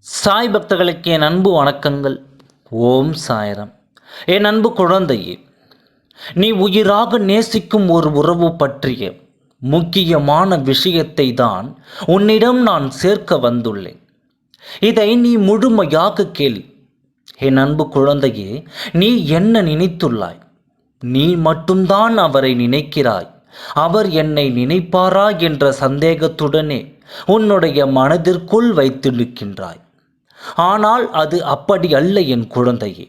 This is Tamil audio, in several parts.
சாய் பக்தர்களுக்கு என் அன்பு வணக்கங்கள். ஓம் சாயரம். என் அன்பு குழந்தையே நீ உயிராக நேசிக்கும் ஒரு உறவு பற்றிய முக்கியமான விஷயத்தை தான் உன்னிடம் நான் சேர்க்க வந்துள்ளேன். இதை நீ முழுமையாக கேள். என் அன்பு குழந்தையே நீ என்ன நினைத்துள்ளாய்? நீ மட்டும்தான் அவரை நினைக்கிறாய். அவர் என்னை நினைப்பாரா என்ற சந்தேகத்துடனே உன்னுடைய மனதிற்குள் வைத்து நிற்கின்றாய். ஆனால் அது அப்படி அல்ல என் குழந்தையே.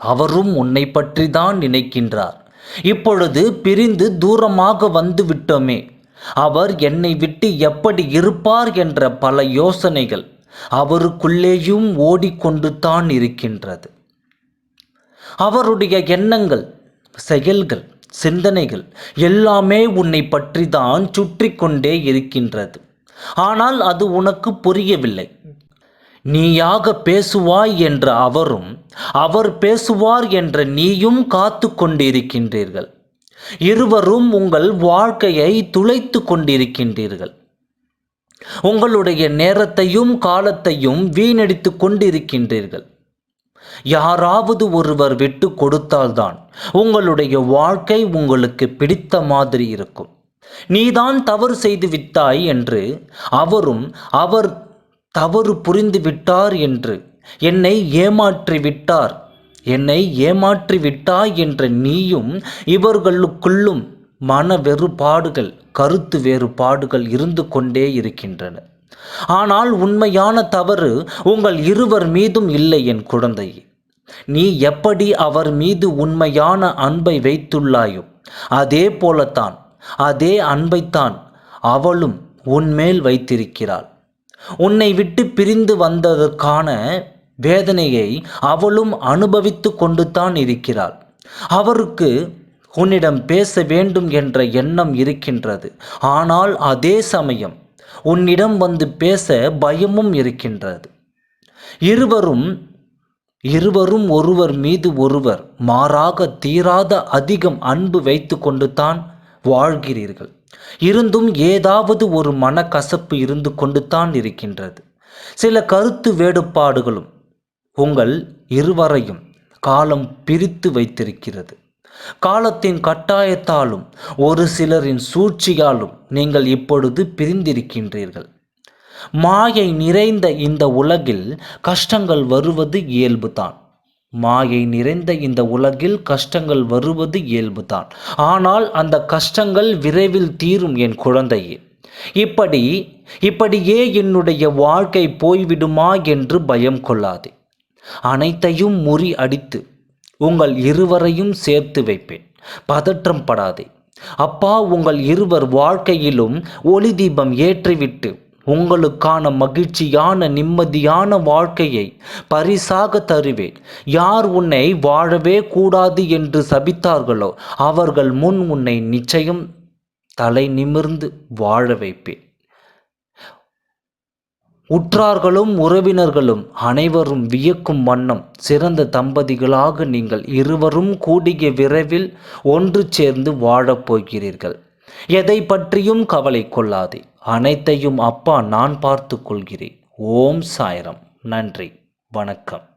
அவரும் உன்னை பற்றி தான் நினைக்கின்றார். இப்பொழுது பிரிந்து தூரமாக வந்து விட்டோமே அவர் என்னை விட்டு எப்படி இருப்பார் என்ற பல யோசனைகள் அவருக்குள்ளேயும் ஓடிக்கொண்டு தான் இருக்கின்றது. அவருடைய எண்ணங்கள் செயல்கள் சிந்தனைகள் எல்லாமே உன்னை பற்றி தான் சுற்றி கொண்டே இருக்கின்றது. ஆனால் அது உனக்கு புரியவில்லை. நீயாக பேசுவாய் என்ற அவரும் அவர் பேசுவார் என்ற நீயும் காத்து கொண்டிருக்கின்றீர்கள். இருவரும் உங்கள் வாழ்க்கையை துளைத்து கொண்டிருக்கின்றீர்கள். உங்களுடைய நேரத்தையும் காலத்தையும் வீணடித்து கொண்டிருக்கின்றீர்கள். யாராவது ஒருவர் விட்டு கொடுத்தால்தான் உங்களுடைய வாழ்க்கை உங்களுக்கு பிடித்த மாதிரி இருக்கும். நீதான் தவறு செய்து விட்டாய் என்று அவரும் அவர் தவறு புரிந்து விட்டார் என்று என்னை ஏமாற்றி விட்டார். என்னை ஏமாற்றி விட்டாய் என்ற நீயும் இவர்களுக்குள்ளும் மன வேறுபாடுகள் கருத்து வேறுபாடுகள் இருந்து கொண்டே இருக்கின்றன. ஆனால் உண்மையான தவறு உங்கள் இருவர் மீதும் இல்லை என் குழந்தை. நீ எப்படி அவர் மீது உண்மையான அன்பை வைத்துள்ளாயோ அதே போலத்தான் அதே அன்பைத்தான் அவளும் உன்மேல் வைத்திருக்கிறாள். உன்னை விட்டு பிரிந்து வந்ததற்கான வேதனையை அவளும் அனுபவித்து கொண்டு தான் இருக்கிறாள். அவருக்கு உன்னிடம் பேச வேண்டும் என்ற எண்ணம் இருக்கின்றது. ஆனால் அதே சமயம் உன்னிடம் வந்து பேச பயமும் இருக்கின்றது. இருவரும் இருவரும் ஒருவர் மீது ஒருவர் மாறாக தீராத அதிகம் அன்பு வைத்து கொண்டு தான் வாழ்கிறீர்கள். இருந்தும் ஏதாவது ஒரு மனக்கசப்பு இருந்து கொண்டு தான் இருக்கின்றது. சில கருத்து வேறுபாடுகளும் உங்கள் இருவரையும் காலம் பிரித்து வைத்திருக்கிறது. காலத்தின் கட்டாயத்தாலும் ஒரு சிலரின் சூழ்ச்சியாலும் நீங்கள் இப்பொழுது பிரிந்திருக்கின்றீர்கள். மாயை நிறைந்த இந்த உலகில் கஷ்டங்கள் வருவது இயல்புதான். மாயை நிறைந்த இந்த உலகில் கஷ்டங்கள் வருவது இயல்புதான். ஆனால் அந்த கஷ்டங்கள் விரைவில் தீரும் என் குழந்தையே. இப்படி இப்படியே என்னுடைய வாழ்க்கை போய்விடுமா என்று பயம் கொள்ளாதே. அனைத்தையும் முறி அடித்து உங்கள் இருவரையும் சேர்த்து வைப்பேன். பதற்றம் படாதே. அப்பா உங்கள் இருவர் வாழ்க்கையிலும் ஒளி தீபம் ஏற்றிவிட்டு உங்களுக்கான மகிழ்ச்சியான நிம்மதியான வாழ்க்கையை பரிசாக தருவேன். யார் உன்னை வாழவே கூடாது என்று சபித்தார்களோ அவர்கள் முன் உன்னை நிச்சயம் தலை நிமிர்ந்து வாழ வைப்பேன். உற்றார்களும் உறவினர்களும் அனைவரும் வியக்கும் வண்ணம் சிறந்த தம்பதிகளாக நீங்கள் இருவரும் கூடிய விரைவில் ஒன்று சேர்ந்து வாழப் போகிறீர்கள். எதை பற்றியும் கவலை கொள்ளாதே. அனைத்தையும் அப்பா நான் பார்த்து கொள்கிறேன். ஓம் சாயரம். நன்றி. வணக்கம்.